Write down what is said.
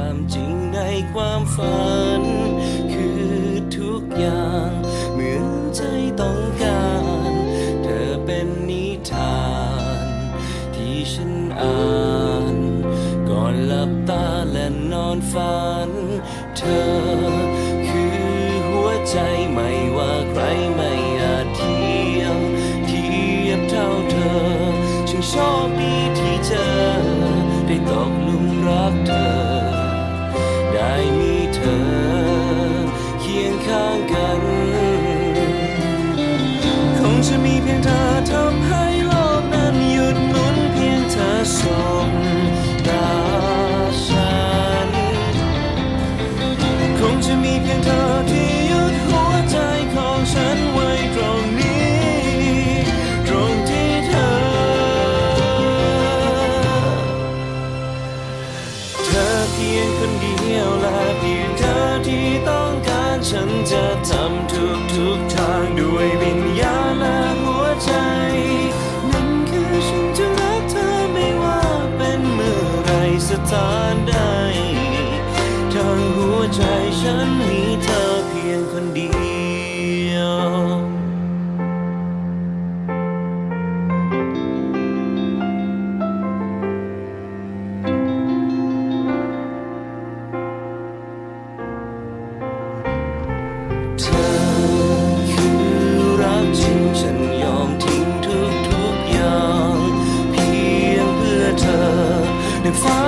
ความจริงในความฝัน คือทุกอย่าง เหมือนใจต้องการ เธอเป็นนิทาน ที่ฉันอ่านก่อนหลับตาและนอนฝัน เธอคือหัวใจไม่ พียงคนเดียวและเพียงเธอที่ต้องการฉันจะทำทุกทุกทางด้วยวิญญาณและหัวใจ นั่นคือฉันจะรักเธอไม่ว่าเป็นเมื่อไรสถานใดทางหัวใจฉันมีเธอเพียงคนเดียว Find.